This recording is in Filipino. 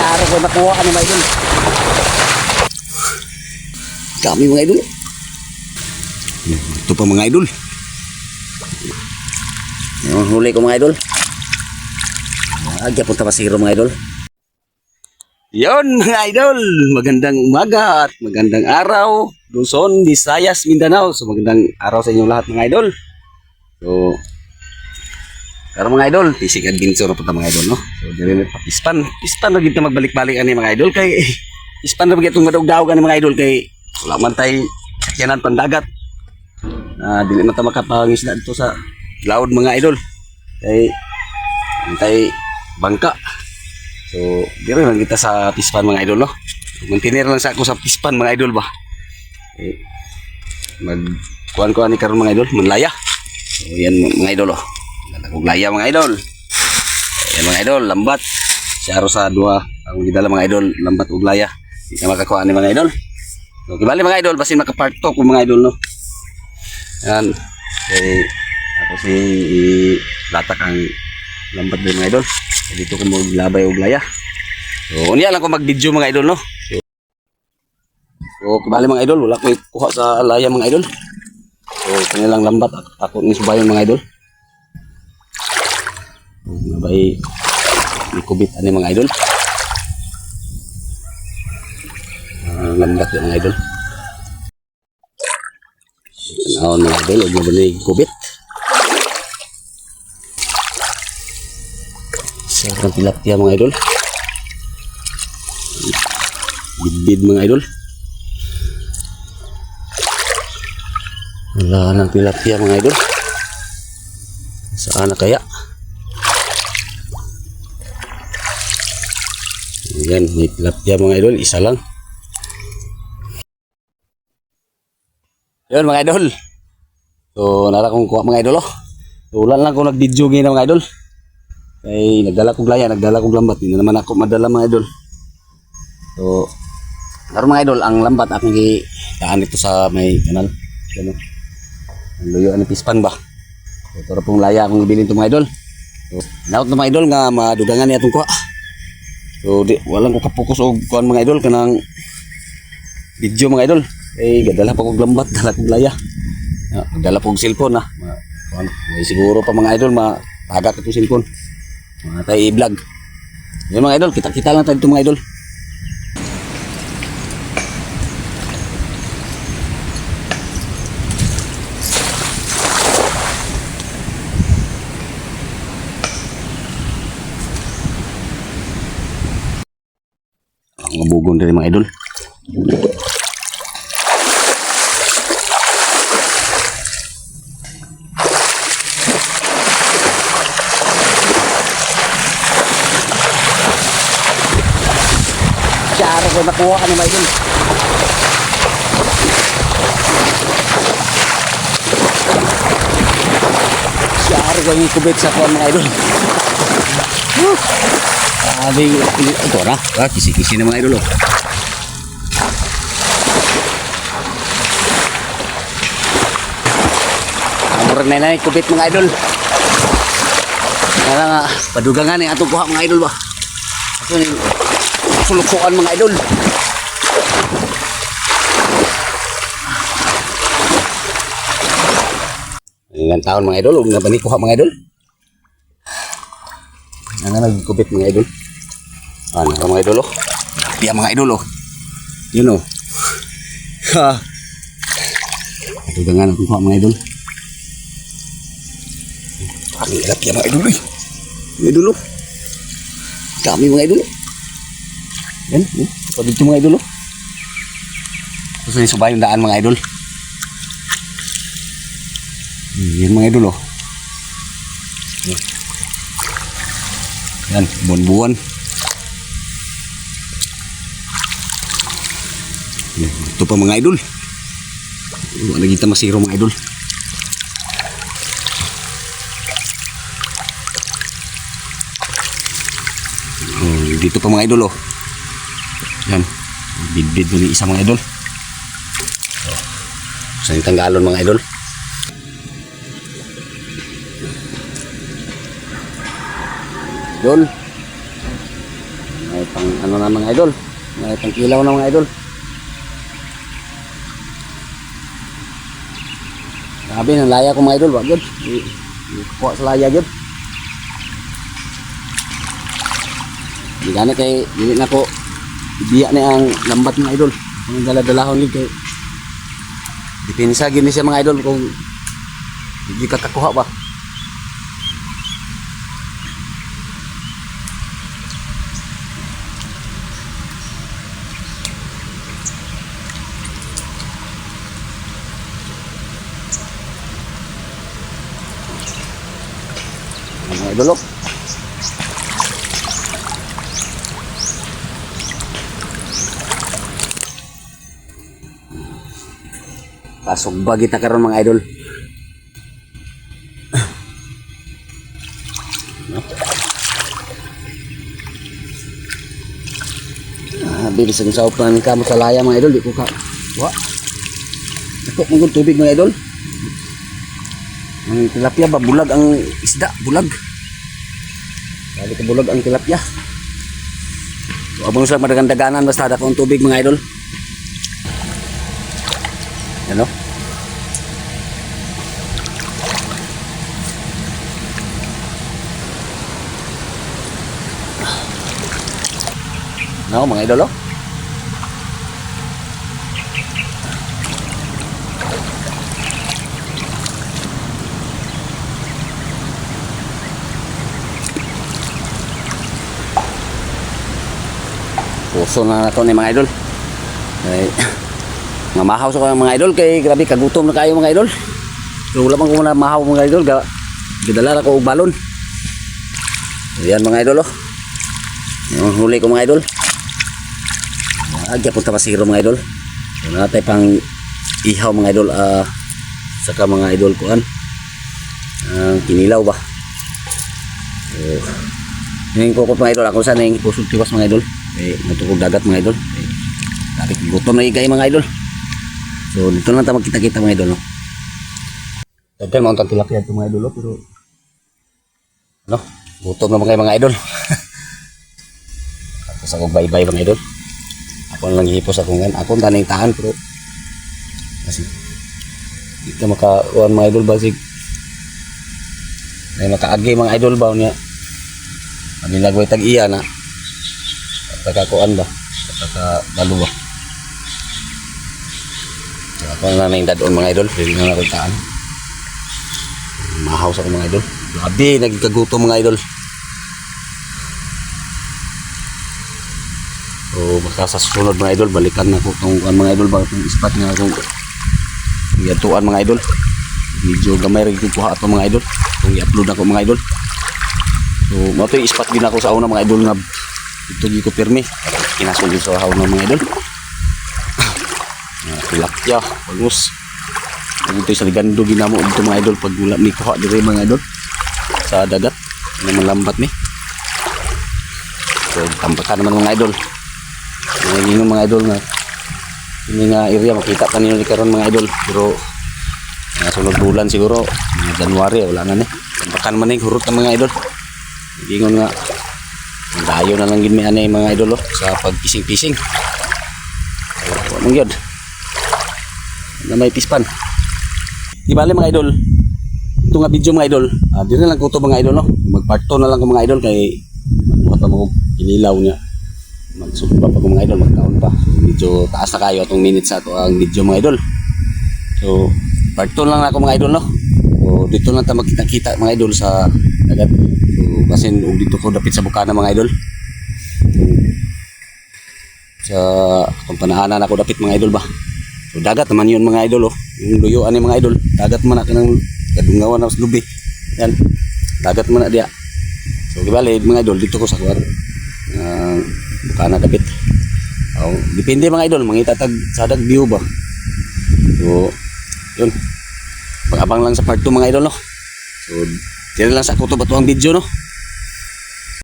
Siyaro ko nakuha ka ni mga idol. Dami mga idol. Ito pa mga idol. Yung huli ko mga idol. Agya punta pa siguro mga idol. Yon mga idol, magandang umaga at magandang araw. Luzon, Visayas, Mindanao. So magandang araw sa inyong lahat mga idol. So, pero mga idol, pisig adventure po ta mga idol, no? So, dili na papispan. Pispan na gito magbalik-balik ani mga idol kay pispan na gito madugdaog ani mga idol kay wala man tay sakyanan pandagat. Ah, dili man ta makapangisda dito sa laod mga idol. Kay tay bangka. So, diri lang kita sa pispan mga idol, no? Maintainer lang sa ako sa pispan mga idol ba. Eh, mag kuan kuan ni karon mga idol, manlaya. So, yan mga idol, oh. Lalagog laya mga idol. Yan mga idol, lambat. Siyaro sa dua. Ang gidala mga idol, lambat ug laya. Di ka makakuha ni mga idol. So, kibali mga idol, basin makapark to kung mga idol, no? Yan. Okay. Ako si latak ang lambat din mga idol. So, dito ko maglabay og laya. So, unya lang ko mag-video mga idol, no? So, so kibali mga idol, wala ko kuha sa laya mga idol. So, kanilang lambat ako ni subayon mga idol. Nabay ikubit ani mga idol. Ah, lambat yung mga idol. Tanawon mga idol, huwag mo ba ikubit? Sarang tilapia mga idol. Bidbid mga idol. Wala nang tilapia mga idol. Saan na kaya? Yan, may tilapia mga idol, isa lang. Yun mga idol. So, nara kong kuha mga idol oh. So, ulan lang ko nag-video ngayon mga idol. Ay, nagdala kong laya, nagdala kong lambat. Hindi na naman ako madala mga idol. So, naroon mga idol, ang lambat akong daan ito sa may kanal. Yan oh. Ang luyo ni pispan ba? So, tara pong laya akong ibilin ito mga idol. So, naot na mga idol nga madugangan niya itong kuha. So, di, walang ko kapokus og kuan mga idol kanang video mga idol. Eh, gadala pa kog lambat, dala kog laya. Ya, dala kog cellphone na. Ma, kuan, may siguro pa mga idol ma tagat itong cellphone. Mga tayo i-vlog. Yan mga idol, kita-kita lang tayo mga idol. Ang mabugon din mga idol. Siyaro ko nakuha ka ni mga idol. Siyaro ko yung kubit sa kuha mga idol. Sabi, ito na. Ah, kisi-kisi na mga idol. Oh. Amor na na kubit mga idol. Kaya nga, padugangan eh. Atong kuha mga idol ba? Ito yung sulukuan mga idol. Ilang taon mga idol, huwag na ba ni kuha mga idol? Ano nagkubit mga idol? Ano ka mga idol oh? Piya mga idol oh. Yun oh. Ha. Ito gangan ako mga idol. Ang ilap yan mga idol eh. Mga idol oh. Dami mga idol. Yan. Oh. Ito dito mga idol oh. Gusto niyo subay yung daan mga idol. Hmm, Yan mga idol oh. Yan, buwan-buwan. Ito pa mga idol. Wala kita masiro mga idol. Oh, dito pa mga idol oh. Yan. Bidbid mo ni isa mga idol. Oh. Yung tanggalon mga idol? Idol. May pang ano na mga idol. May pangkilaw na mga idol. Sabi ng laya ko mga idol, wag yun. Kuha sa laya yun. Hindi gani kay, hindi na ko ibiya na ang lambat mga idol. Ang dala-dalahon yun kay Dipinsa gini siya mga idol kung hindi kakakuha ba. Oh. Pasok ba kita karon mga idol? Ah, bilis ang saup na kamo sa laya mga idol, di ko ka. Wa. Ako mong tubig mga idol. Ang tilapia ba bulag ang isda, bulag. Sabi ko bulag ang tilapia. So, abang sa madagandaganan basta ada akong tubig mga idol. Ano? No, mga idol, oh. Puso na nato ni mga idol. Ay, mamahaw sa ko mga idol kay grabe kagutom na kayo mga idol. So wala man ko na mahaw mga idol ga gidala ko og balon. Ayan mga idol oh. Yung huli ko mga idol. Agya punta pasiro mga idol. So natay pang ihaw mga idol ah saka mga idol kuan. Ang kinilaw ba. So, yung kukot mga idol ako sana yung pusod mga idol. Eh natugog dagat mga idol. Eh, Dati gutom na ikay mga idol. So dito lang tayo magkita-kita mga idol. No? Siyempre, mga tilapia ito mga idol. oh, Pero, ano, gutom na mga mga idol. Tapos ako bye-bye mga idol. Ako lang hipos ako ngayon. Ako ang taning tahan pero, kasi, di ka makakuhan mga idol basig. Ay makaagi mga idol ba niya. Ano nagway tag-iya na. Pagkakuan ba? So, ako na nang dadon mga idol. Pwede na nakitaan. Mahaw sa mga idol. Grabe, nagkagutom mga idol. So, baka sa susunod mga idol, balikan na ko itong mga idol ba itong spot nga akong gatuan mga idol. Medyo gamay rin yung kuha ito mga idol. Itong i-upload na ko mga idol. So, mo ito yung spot din ako sa una mga idol nga di ko pirmi. Kinasol din sa haw ng mga idol. Tilapia, pagus. Ito sa ligando ginamo dito mga idol pag wala mi kuha dire mga idol sa dagat na malambat mi. So tampakan naman mga idol. Mga gingon mga idol na ini nga area makita pa ninyo ni karon mga idol pero nga sunod bulan siguro mga January wala na ni. Tampakan man ning hurot ng mga idol. Nga dayo na lang gid mi anay mga idol oh, sa pagpising-pising. Gyud. Na may pispan. Di bali mga idol. Ito nga video mga idol. Ah, di na lang ko to mga idol no. Mag-part 2 na lang ko mga idol kay magbuhat mo inilaw niya. Magsugba pa ko mga idol, magkaon pa. So, medyo taas na kayo atong minutes sa to ang video mga idol. So, part 2 lang ako mga idol no. So, dito lang ta magkita-kita mga idol sa dagat. Kasi ug dito ko dapit sa bukana mga idol. Sa akong panaanan ako dapit mga idol ba. So dagat naman yun mga idol oh. Yung luyuan ni mga idol. Dagat man na kanang kadungawan na sa lubi. Yan. Dagat man na diya. So gibali mga idol dito ko sa kuwan. Uh, bukana dapit. Oh, depende mga idol, mangita tag sadag view ba. So yun. Pag-abang lang sa part 2 mga idol no. So, tira lang sa ako to bato ang video no.